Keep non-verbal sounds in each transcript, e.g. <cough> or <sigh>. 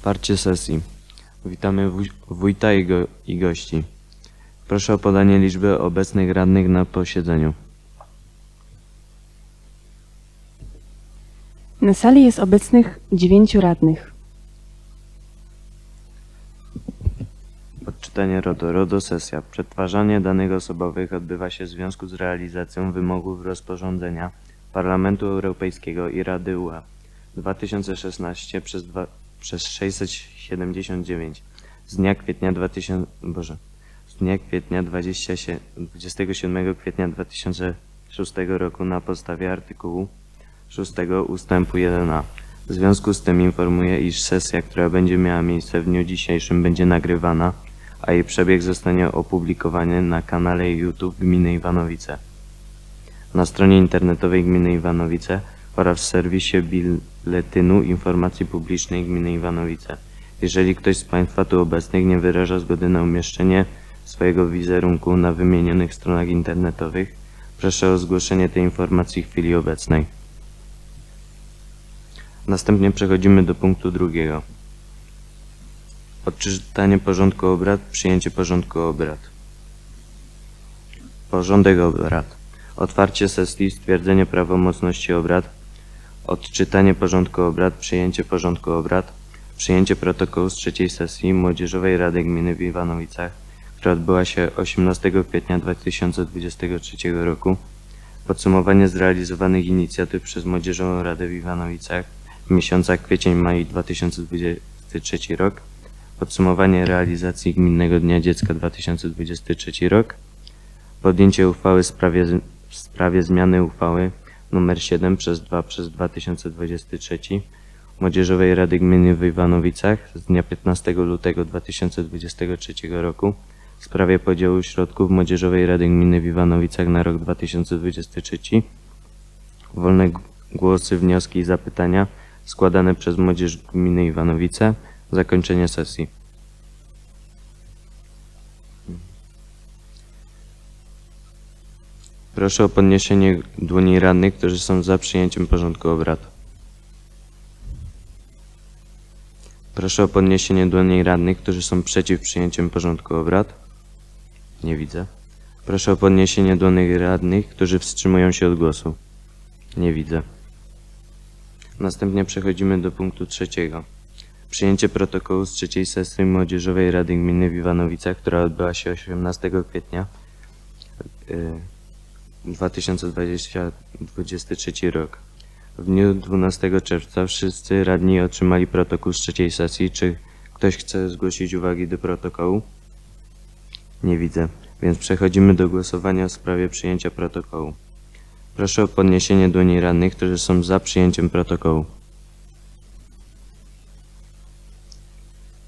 Otwarcie sesji. Witamy wójta i, go- i gości. Proszę o podanie liczby obecnych radnych na posiedzeniu. Na sali jest obecnych dziewięciu radnych. Odczytanie RODO. RODO sesja. Przetwarzanie danych osobowych odbywa się w związku z realizacją wymogów rozporządzenia Parlamentu Europejskiego i Rady UE 2016 przez, dwa, przez 679 z dnia kwietnia 2000, Boże, z dnia kwietnia 27, 27 kwietnia 2006 roku na podstawie artykułu 6 ustępu 1a. W związku z tym informuję, iż sesja, która będzie miała miejsce w dniu dzisiejszym będzie nagrywana, a jej przebieg zostanie opublikowany na kanale YouTube Gminy Iwanowice, na stronie internetowej Gminy Iwanowice oraz w serwisie Biletynu Informacji Publicznej Gminy Iwanowice. Jeżeli ktoś z Państwa tu obecnych nie wyraża zgody na umieszczenie swojego wizerunku na wymienionych stronach internetowych, proszę o zgłoszenie tej informacji w chwili obecnej. Następnie przechodzimy do punktu drugiego. Odczytanie porządku obrad, przyjęcie porządku obrad. Porządek obrad. Otwarcie sesji, stwierdzenie prawomocności obrad. Odczytanie porządku obrad, przyjęcie porządku obrad. Przyjęcie protokołu z trzeciej sesji Młodzieżowej Rady Gminy w Iwanowicach, która odbyła się 18 kwietnia 2023 roku. Podsumowanie zrealizowanych inicjatyw przez Młodzieżową Radę w Iwanowicach w miesiącach kwiecień-maj 2023 rok. Podsumowanie realizacji Gminnego Dnia Dziecka 2023 rok. Podjęcie uchwały w sprawie, w sprawie zmiany uchwały nr 7 przez 2 przez 2023 Młodzieżowej Rady Gminy w Iwanowicach z dnia 15 lutego 2023 roku w sprawie podziału środków Młodzieżowej Rady Gminy w Iwanowicach na rok 2023. Wolne głosy, wnioski i zapytania składane przez Młodzież Gminy Iwanowice. Zakończenie sesji. Proszę o podniesienie dłoni radnych, którzy są za przyjęciem porządku obrad. Proszę o podniesienie dłoni radnych, którzy są przeciw przyjęciem porządku obrad. Nie widzę. Proszę o podniesienie dłoni radnych, którzy wstrzymują się od głosu. Nie widzę. Następnie przechodzimy do punktu trzeciego. Przyjęcie protokołu z trzeciej sesji Młodzieżowej Rady Gminy w Iwanowicach, która odbyła się 18 kwietnia y, 2023 rok. W dniu 12 czerwca wszyscy radni otrzymali protokół z trzeciej sesji. Czy ktoś chce zgłosić uwagi do protokołu? Nie widzę, więc przechodzimy do głosowania w sprawie przyjęcia protokołu. Proszę o podniesienie dłoni radnych, którzy są za przyjęciem protokołu.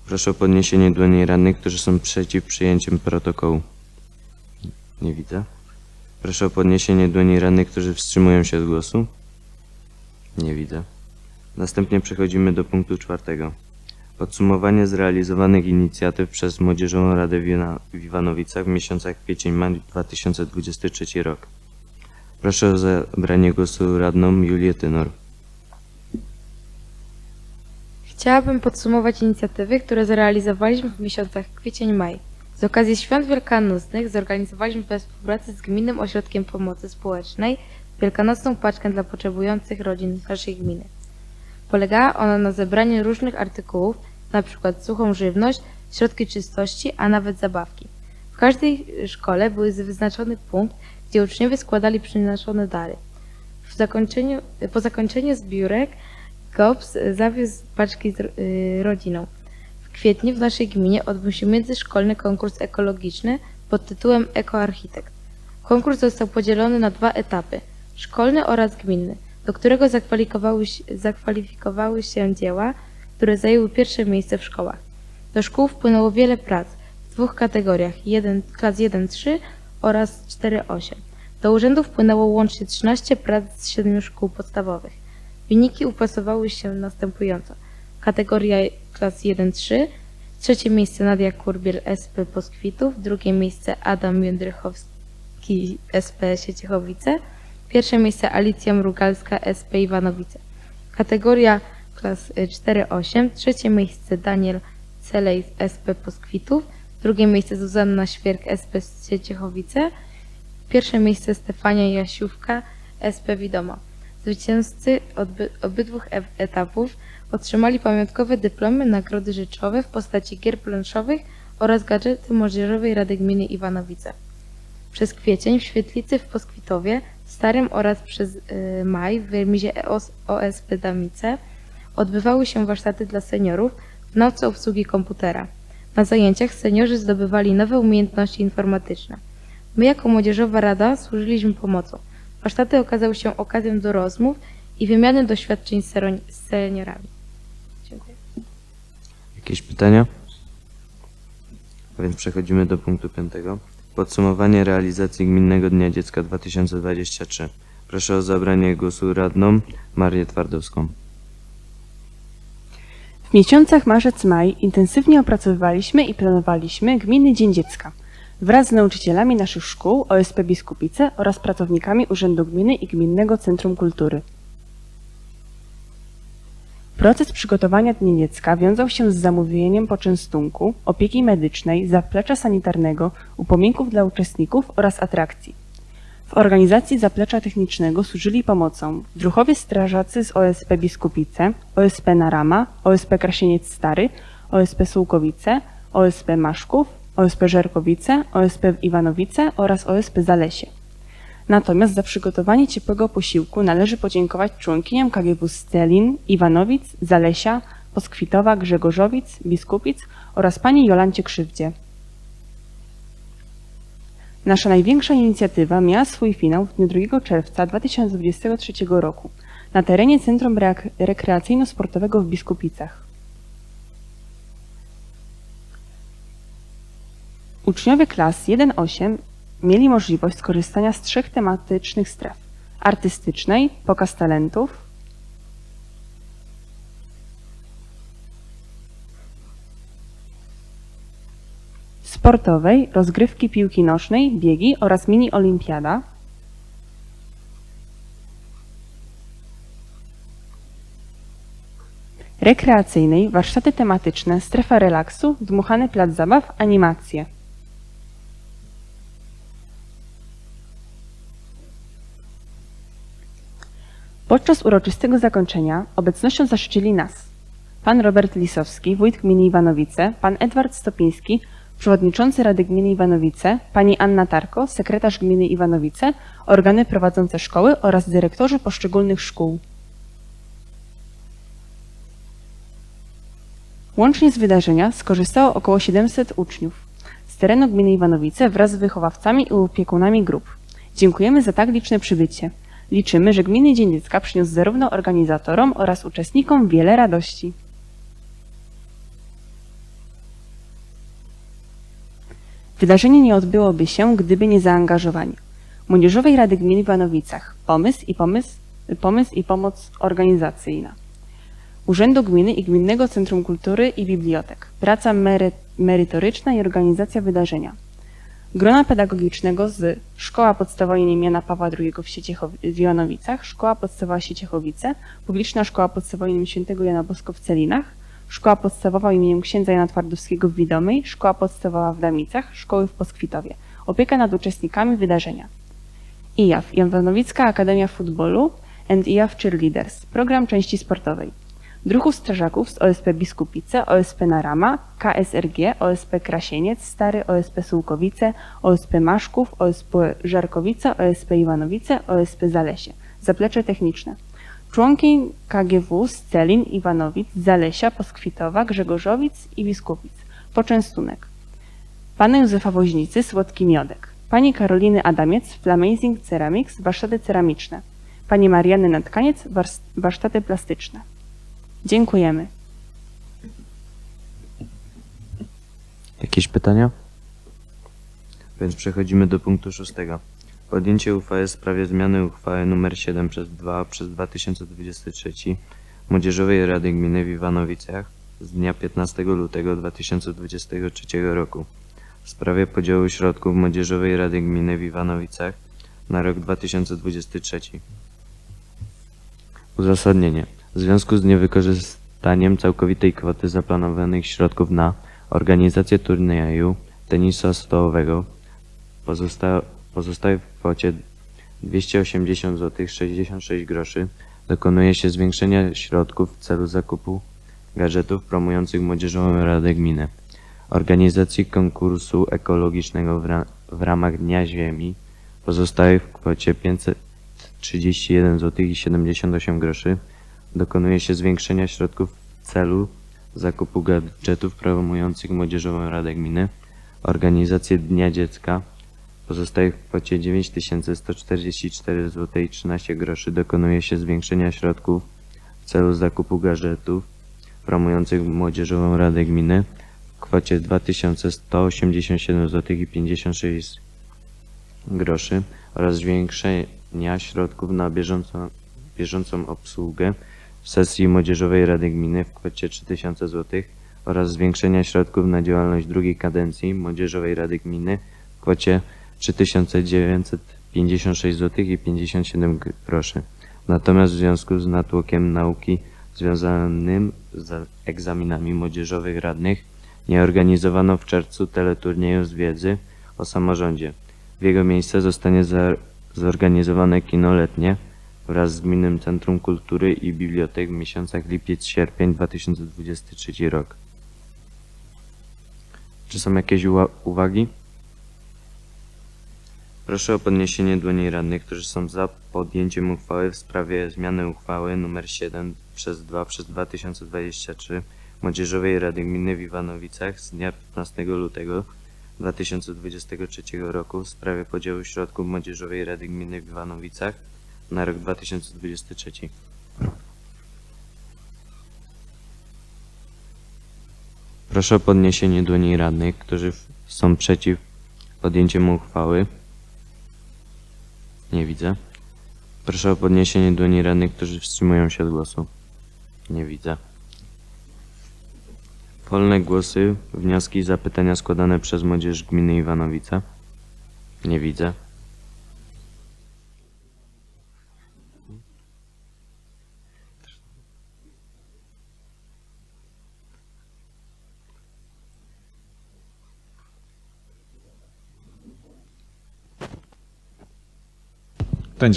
Proszę o podniesienie dłoni radnych, którzy są przeciw przyjęciem protokołu. Nie widzę. Proszę o podniesienie dłoni radnych, którzy wstrzymują się od głosu. Nie widzę. Następnie przechodzimy do punktu czwartego. Podsumowanie zrealizowanych inicjatyw przez Młodzieżową Radę w Iwanowicach w miesiącach kwiecień-maj 2023 rok. Proszę o zabranie głosu radną Julię Tynor. Chciałabym podsumować inicjatywy, które zrealizowaliśmy w miesiącach kwiecień-maj. Z okazji świąt wielkanocnych zorganizowaliśmy we współpracy z Gminnym Ośrodkiem Pomocy Społecznej wielkanocną paczkę dla potrzebujących rodzin naszej gminy. Polegała ona na zebraniu różnych artykułów, np. suchą żywność, środki czystości, a nawet zabawki. W każdej szkole był wyznaczony punkt, gdzie uczniowie składali przynoszone dary. Zakończeniu, po zakończeniu zbiórek GOPS zawiózł paczki z y, rodziną. W kwietniu w naszej gminie odbył się międzyszkolny konkurs ekologiczny pod tytułem Ekoarchitekt. Konkurs został podzielony na dwa etapy, szkolny oraz gminny, do którego zakwalifikowały się, zakwalifikowały się dzieła, które zajęły pierwsze miejsce w szkołach. Do szkół wpłynęło wiele prac w dwóch kategoriach, jeden, klas 1-3 oraz 4-8. Do urzędu wpłynęło łącznie 13 prac z 7 szkół podstawowych. Wyniki upasowały się następująco. Kategoria klas 1-3, trzecie miejsce Nadia Kurbiel SP Poskwitów, drugie miejsce Adam Jędrychowski SP Sieciechowice, pierwsze miejsce Alicja Mrugalska SP Iwanowice. Kategoria klas y, 4-8, trzecie miejsce Daniel Celej SP Poskwitów, drugie miejsce Zuzanna Świerk SP z Cieczechowice, pierwsze miejsce Stefania Jasiówka SP Widoma. Zwycięzcy obydwu e- etapów otrzymali pamiątkowe dyplomy, nagrody rzeczowe w postaci gier planszowych oraz gadżety Młodzieżowej Rady Gminy Iwanowice. Przez kwiecień w Świetlicy w Poskwitowie, Starym oraz przez y, maj w remizie EOS OSP Damice odbywały się warsztaty dla seniorów w nocy obsługi komputera. Na zajęciach seniorzy zdobywali nowe umiejętności informatyczne. My jako Młodzieżowa Rada służyliśmy pomocą. Warsztaty okazały się okazją do rozmów i wymiany doświadczeń z seniorami. Dziękuję. Jakieś pytania? A więc przechodzimy do punktu piątego. Podsumowanie realizacji Gminnego Dnia Dziecka 2023. Proszę o zabranie głosu radną Marię Twardowską. W miesiącach marzec-maj intensywnie opracowywaliśmy i planowaliśmy Gminny Dzień Dziecka wraz z nauczycielami naszych szkół OSP Biskupice oraz pracownikami Urzędu Gminy i Gminnego Centrum Kultury. Proces przygotowania Dnia Dziecka wiązał się z zamówieniem poczęstunku, opieki medycznej, zaplecza sanitarnego, upominków dla uczestników oraz atrakcji. W organizacji zaplecza technicznego służyli pomocą druchowie strażacy z OSP Biskupice, OSP Narama, OSP Krasieniec Stary, OSP Sułkowice, OSP Maszków, OSP Żerkowice, OSP Iwanowice oraz OSP Zalesie. Natomiast za przygotowanie ciepłego posiłku należy podziękować członkiniom KGW Stelin, Iwanowic, Zalesia, Poskwitowa, Grzegorzowic, Biskupic oraz pani Jolancie Krzywdzie. Nasza największa inicjatywa miała swój finał w dniu 2 czerwca 2023 roku na terenie Centrum Rekreacyjno-Sportowego w Biskupicach. Uczniowie klas 1-8 mieli możliwość skorzystania z trzech tematycznych stref: artystycznej, pokaz talentów, sportowej, rozgrywki piłki nożnej, biegi oraz mini olimpiada, rekreacyjnej, warsztaty tematyczne, strefa relaksu, dmuchany plac zabaw, animacje. Podczas uroczystego zakończenia obecnością zaszczycili nas pan Robert Lisowski, wójt gminy Iwanowice, pan Edward Stopiński, przewodniczący Rady Gminy Iwanowice, pani Anna Tarko, sekretarz gminy Iwanowice, organy prowadzące szkoły oraz dyrektorzy poszczególnych szkół. Łącznie z wydarzenia skorzystało około 700 uczniów z terenu gminy Iwanowice wraz z wychowawcami i opiekunami grup. Dziękujemy za tak liczne przybycie. Liczymy, że Gminny Dzień Dziecka przyniósł zarówno organizatorom oraz uczestnikom wiele radości. Wydarzenie nie odbyłoby się, gdyby nie zaangażowanie Młodzieżowej Rady Gminy w Iwanowicach, pomysł i, pomysł, pomysł i pomoc organizacyjna, Urzędu Gminy i Gminnego Centrum Kultury i Bibliotek, praca mery, merytoryczna i organizacja wydarzenia, grona pedagogicznego z Szkoła Podstawowa im. Jana Pawła II w, Sieciechowi- w Iwanowicach, Szkoła Podstawowa Sieciechowice, Publiczna Szkoła Podstawowa im. Świętego Jana Bosko w Celinach, Szkoła Podstawowa im. Księdza Jana Twardowskiego w Widomej, Szkoła Podstawowa w Damicach, Szkoły w Poskwitowie. Opieka nad uczestnikami wydarzenia. IJAF, Iwanowicka Akademia Futbolu and IJAF Cheerleaders, program części sportowej. Druhów strażaków z OSP Biskupice, OSP Narama, KSRG, OSP Krasieniec, Stary OSP Sułkowice, OSP Maszków, OSP Żarkowice, OSP Iwanowice, OSP Zalesie. Zaplecze techniczne. Członki KGW z Celin, Iwanowic, Zalesia, Poskwitowa, Grzegorzowic i Biskupic. Poczęstunek. Pana Józefa Woźnicy, Słodki Miodek. Pani Karoliny Adamiec, Flamazing Ceramics, warsztaty ceramiczne. Pani Mariany Natkaniec, wars- warsztaty plastyczne. Dziękujemy. Jakieś pytania? Więc przechodzimy do punktu szóstego. Podjęcie uchwały w sprawie zmiany uchwały nr 7 przez 2 przez 2023 Młodzieżowej Rady Gminy w Iwanowicach z dnia 15 lutego 2023 roku w sprawie podziału środków Młodzieżowej Rady Gminy w Iwanowicach na rok 2023. Uzasadnienie. W związku z niewykorzystaniiem wykorzystaniem całkowitej kwoty zaplanowanych środków na organizację turnieju tenisa stołowego pozosta- pozostaje w kwocie 280 zł 66 groszy. Dokonuje się zwiększenia środków w celu zakupu gadżetów promujących Młodzieżową Radę Gminy. Organizacji konkursu ekologicznego w, ra- w ramach Dnia Ziemi pozostaje w kwocie 531 zł i 78 groszy. Dokonuje się zwiększenia środków w celu zakupu gadżetów promujących Młodzieżową Radę Gminy. Organizację Dnia Dziecka pozostaje w kwocie 9144 zł i 13 groszy. Dokonuje się zwiększenia środków w celu zakupu gadżetów promujących Młodzieżową Radę Gminy w kwocie 2187 zł i 56 groszy oraz zwiększenia środków na bieżącą, bieżącą obsługę sesji Młodzieżowej Rady Gminy w kwocie 3000 zł oraz zwiększenia środków na działalność drugiej kadencji Młodzieżowej Rady Gminy w kwocie 3956 zł i 57 groszy. Natomiast w związku z natłokiem nauki związanym z egzaminami młodzieżowych radnych nie organizowano w czerwcu teleturnieju z wiedzy o samorządzie. W jego miejsce zostanie zorganizowane kino letnie wraz z Gminnym Centrum Kultury i Bibliotek w miesiącach lipiec-sierpień 2023 rok. Czy są jakieś uwagi? Proszę o podniesienie dłoni radnych, którzy są za podjęciem uchwały w sprawie zmiany uchwały nr 7 przez 2 przez 2023 Młodzieżowej Rady Gminy w Iwanowicach z dnia 15 lutego 2023 roku w sprawie podziału środków Młodzieżowej Rady Gminy w Iwanowicach na rok 2023. Proszę o podniesienie dłoni radnych, którzy są przeciw podjęciemu uchwały. Nie widzę. Proszę o podniesienie dłoni radnych, którzy wstrzymują się od głosu. Nie widzę. Wolne głosy, wnioski i zapytania składane przez młodzież gminy Iwanowice. Nie widzę. Ten.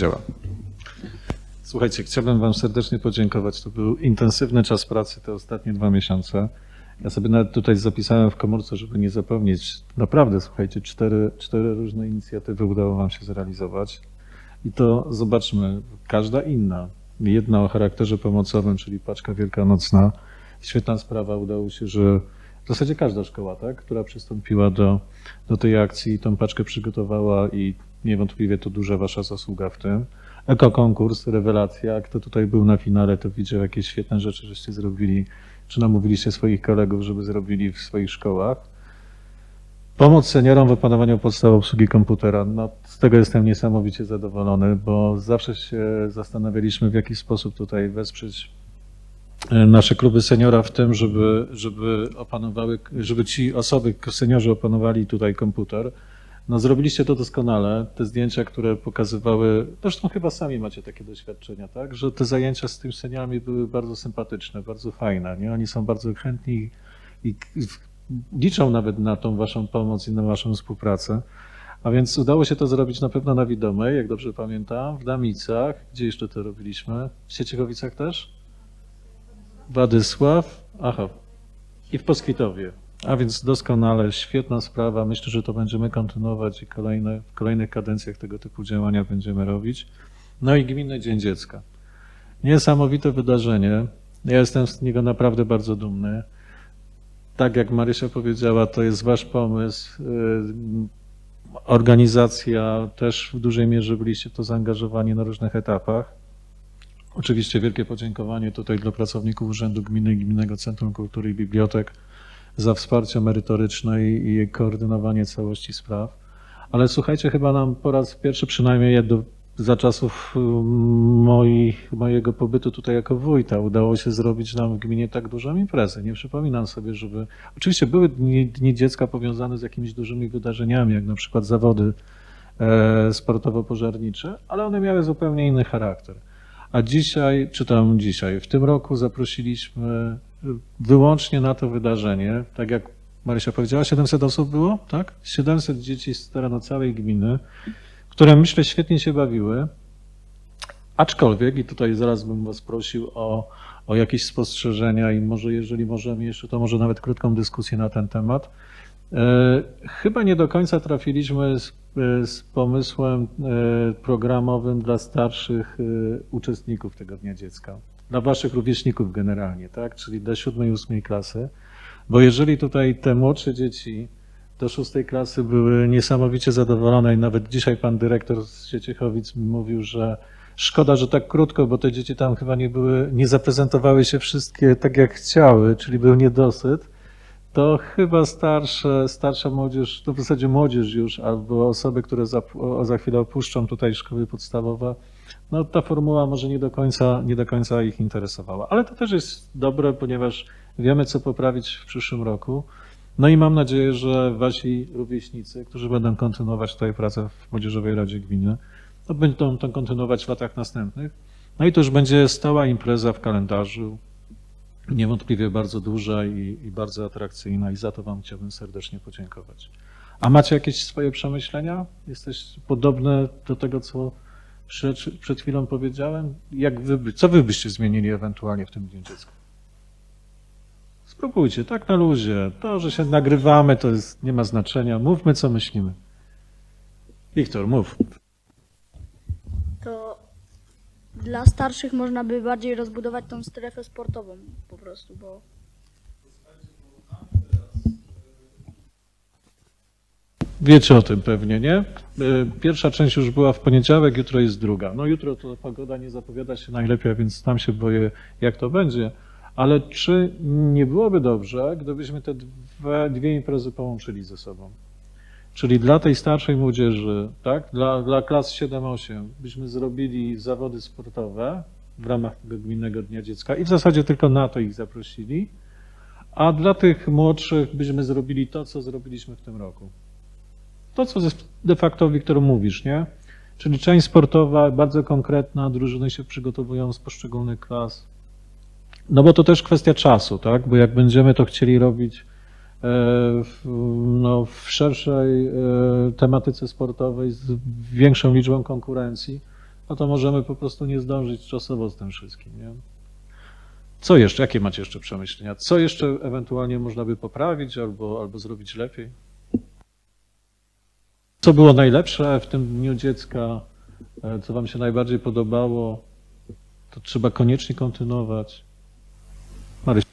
Słuchajcie, chciałbym Wam serdecznie podziękować. To był intensywny czas pracy te ostatnie dwa miesiące. Ja sobie nawet tutaj zapisałem w komórce, żeby nie zapomnieć. Naprawdę, słuchajcie, cztery, cztery różne inicjatywy udało Wam się zrealizować. I to zobaczmy, każda inna. Jedna o charakterze pomocowym, czyli paczka wielkanocna. Świetna sprawa, udało się, że w zasadzie każda szkoła, tak, która przystąpiła do, do tej akcji, tą paczkę przygotowała i niewątpliwie to duża Wasza zasługa w tym. Ekokonkurs, rewelacja. Kto tutaj był na finale, to widział, jakie świetne rzeczy żeście zrobili, czy namówiliście swoich kolegów, żeby zrobili w swoich szkołach. Pomoc seniorom w opanowaniu podstaw obsługi komputera. No, z tego jestem niesamowicie zadowolony, bo zawsze się zastanawialiśmy, w jaki sposób tutaj wesprzeć nasze kluby seniora w tym, żeby, żeby opanowały, żeby ci osoby, seniorzy opanowali tutaj komputer. No zrobiliście to doskonale. Te zdjęcia, które pokazywały, zresztą chyba sami macie takie doświadczenia, tak? Że te zajęcia z tymi seniorami były bardzo sympatyczne, bardzo fajne. Nie? Oni są bardzo chętni i liczą nawet na tą waszą pomoc i na waszą współpracę. A więc udało się to zrobić na pewno na Widomej, jak dobrze pamiętam, w Damicach. Gdzie jeszcze to robiliśmy? W Sieciechowicach też? Władysław, aha, i w Poskwitowie. A więc doskonale, świetna sprawa. Myślę, że to będziemy kontynuować i kolejne, w kolejnych kadencjach tego typu działania będziemy robić. No i Gminny Dzień Dziecka. Niesamowite wydarzenie. Ja jestem z niego naprawdę bardzo dumny. Tak jak Marysia powiedziała, to jest wasz pomysł. Yy, Organizacja też w dużej mierze byliście w to zaangażowani na różnych etapach. Oczywiście wielkie podziękowanie tutaj dla pracowników Urzędu Gminy i Gminnego Centrum Kultury i Bibliotek za wsparcie merytoryczne i, koordynowanie całości spraw. Ale słuchajcie, chyba nam po raz pierwszy przynajmniej za czasów moich, mojego pobytu tutaj jako wójta udało się zrobić nam w gminie tak dużą imprezę. Nie przypominam sobie, żeby... Oczywiście były dni, dni dziecka powiązane z jakimiś dużymi wydarzeniami, jak na przykład zawody e, sportowo-pożarnicze, ale one miały zupełnie inny charakter. A dzisiaj, czy tam dzisiaj, w tym roku zaprosiliśmy y, wyłącznie na to wydarzenie, tak jak Marysia powiedziała, 700 osób było, tak? 700 dzieci z terenu całej gminy, które myślę świetnie się bawiły. Aczkolwiek, i tutaj zaraz bym Was prosił o, o jakieś spostrzeżenia i może jeżeli możemy jeszcze, to może nawet krótką dyskusję na ten temat. E, Chyba nie do końca trafiliśmy z, e, z pomysłem e, programowym dla starszych e, uczestników tego Dnia Dziecka, dla Waszych rówieśników generalnie, tak? Czyli do siódmej, ósmej klasy. Bo jeżeli tutaj te młodsze dzieci do szóstej klasy były niesamowicie zadowolone i nawet dzisiaj pan dyrektor z Sieciechowic mówił, że szkoda, że tak krótko, bo te dzieci tam chyba nie były, nie zaprezentowały się wszystkie tak jak chciały, czyli był niedosyt, to chyba starsze, starsza młodzież, to w zasadzie młodzież już, albo osoby, które za, o, za chwilę opuszczą tutaj szkoły podstawowe, no ta formuła może nie do końca, nie do końca ich interesowała. Ale to też jest dobre, ponieważ wiemy, co poprawić w przyszłym roku. No i mam nadzieję, że wasi rówieśnicy, którzy będą kontynuować tutaj pracę w Młodzieżowej Radzie Gminy, no będą to kontynuować w latach następnych. No i to już będzie stała impreza w kalendarzu, niewątpliwie bardzo duża i, i bardzo atrakcyjna i za to wam chciałbym serdecznie podziękować. A macie jakieś swoje przemyślenia? Jesteś podobne do tego, co przed, przed chwilą powiedziałem? Jak wy, co wy byście zmienili ewentualnie w tym Dniu Dziecka? Spróbujcie, tak na luzie. To, że się nagrywamy, to jest, nie ma znaczenia. Mówmy, co myślimy. Wiktor, mów. Dla starszych można by bardziej rozbudować tą strefę sportową po prostu, bo Wiecie o tym pewnie, nie? E, Pierwsza część już była w poniedziałek, jutro jest druga. No jutro to pogoda nie zapowiada się najlepiej, więc tam się boję, jak to będzie. Ale czy nie byłoby dobrze, gdybyśmy te dwie, dwie imprezy połączyli ze sobą? Czyli dla tej starszej młodzieży, tak, dla, dla klas 7-8 byśmy zrobili zawody sportowe w ramach tego Gminnego Dnia Dziecka i w zasadzie tylko na to ich zaprosili, a dla tych młodszych byśmy zrobili to, co zrobiliśmy w tym roku. To, co de facto, Wiktor, mówisz, nie? Czyli część sportowa, bardzo konkretna, drużyny się przygotowują z poszczególnych klas. No bo to też kwestia czasu, tak? Bo jak będziemy to chcieli robić no, w szerszej e, tematyce sportowej z większą liczbą konkurencji, no to możemy po prostu nie zdążyć czasowo z tym wszystkim, nie? Co jeszcze? Jakie macie jeszcze przemyślenia? Co jeszcze ewentualnie można by poprawić albo, albo zrobić lepiej? Co było najlepsze w tym Dniu Dziecka? E, Co Wam się najbardziej podobało? To trzeba koniecznie kontynuować. Maryś,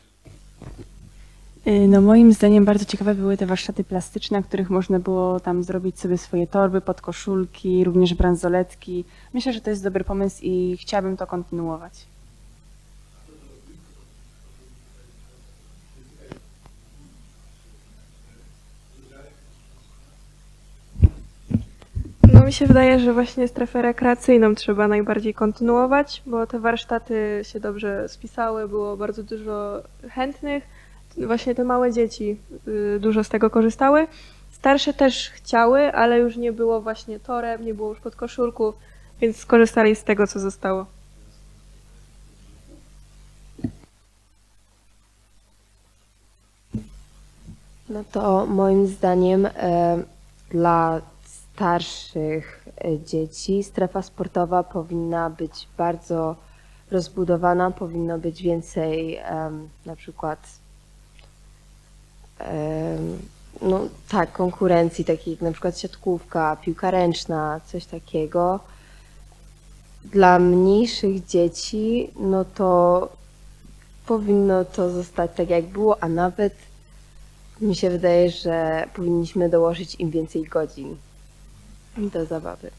No moim zdaniem bardzo ciekawe były te warsztaty plastyczne, na których można było tam zrobić sobie swoje torby, podkoszulki, również bransoletki. Myślę, że to jest dobry pomysł i chciałabym to kontynuować. No mi się wydaje, że właśnie strefę rekreacyjną trzeba najbardziej kontynuować, bo te warsztaty się dobrze spisały, było bardzo dużo chętnych. Właśnie te małe dzieci y, dużo z tego korzystały. Starsze też chciały, ale już nie było właśnie torem, nie było już podkoszulków, więc skorzystali z tego, co zostało. No to moim zdaniem e, dla starszych e, dzieci strefa sportowa powinna być bardzo rozbudowana, powinno być więcej na przykład no tak, konkurencji, takich jak na przykład siatkówka, piłka ręczna, coś takiego. Dla mniejszych dzieci, no to powinno to zostać tak jak było, a nawet mi się wydaje, że powinniśmy dołożyć im więcej godzin do zabawy.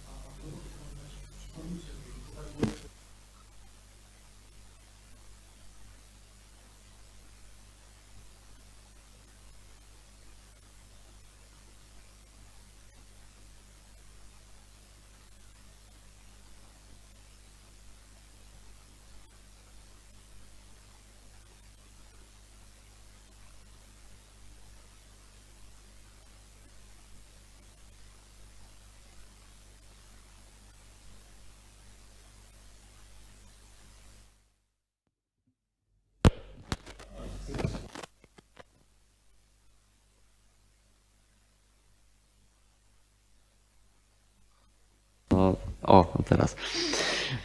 Teraz.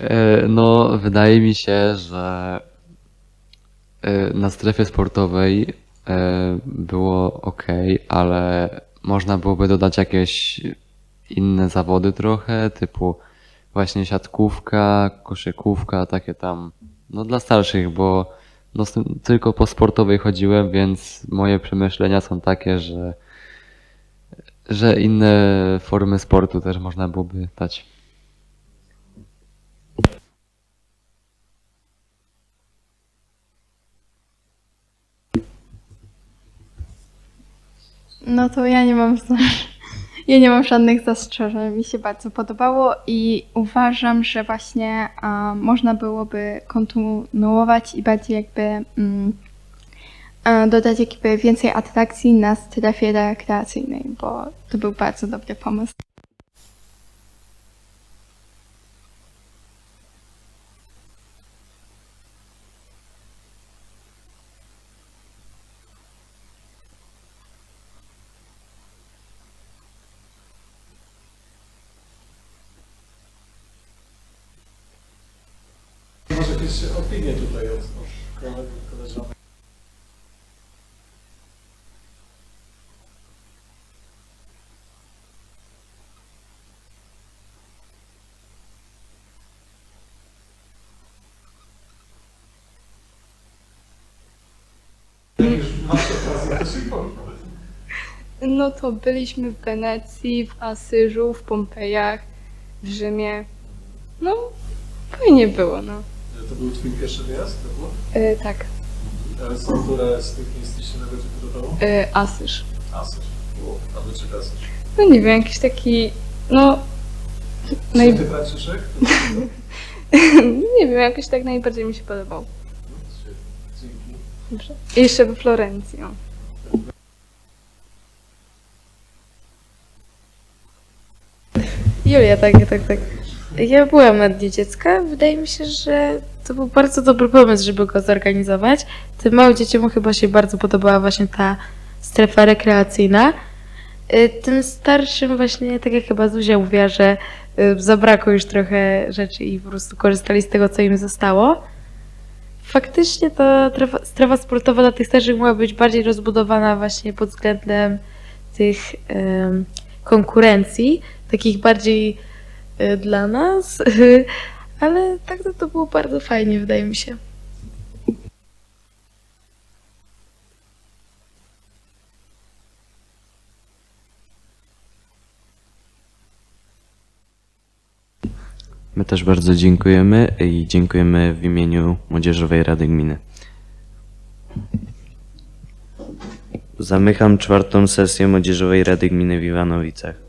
E, No, wydaje mi się, że e, na strefie sportowej e, było ok, ale można byłoby dodać jakieś inne zawody trochę, typu właśnie siatkówka, koszykówka, takie tam, no dla starszych, bo no, tylko po sportowej chodziłem, więc moje przemyślenia są takie, że, że inne formy sportu też można byłoby dać. No to ja nie mam <laughs> ja nie mam żadnych zastrzeżeń. Mi się bardzo podobało i uważam, że właśnie można byłoby kontynuować i bardziej jakby mm, dodać jakby więcej atrakcji na strefie rekreacyjnej, bo to był bardzo dobry pomysł. Może jakieś opinie tutaj od, koleżanek? Pochwal. No to byliśmy w Wenecji, w Asyżu, w Pompejach, w Rzymie. No, fajnie było, no. To był twój pierwszy wyjazd? To było? E, tak, Ale są które z tych miejsc się najbardziej podobało? e, Asyż. Asyż. A dlaczego Asyż? No nie wiem, jakiś taki, no, naj... Święty Franciszek? <laughs> nie wiem, jakoś tak najbardziej mi się podobał. Dzięki. Dobrze. I jeszcze we Florencji, o. Julia, tak, tak, tak. Ja byłam na Dniu Dziecka. Wydaje mi się, że to był bardzo dobry pomysł, żeby go zorganizować. Tym małym dzieciom chyba się bardzo podobała właśnie ta strefa rekreacyjna. Y, Tym starszym właśnie, tak jak chyba Zuzia mówiła, że y, zabrakło już trochę rzeczy i po prostu korzystali z tego, co im zostało. Faktycznie ta trefa, strefa sportowa dla tych starszych mogła być bardziej rozbudowana właśnie pod względem tych konkurencji, takich bardziej y, dla nas, <laughs> ale tak to, to było bardzo fajnie, wydaje mi się. My też bardzo dziękujemy i dziękujemy w imieniu Młodzieżowej Rady Gminy. Zamykam czwartą sesję Młodzieżowej Rady Gminy w Iwanowicach.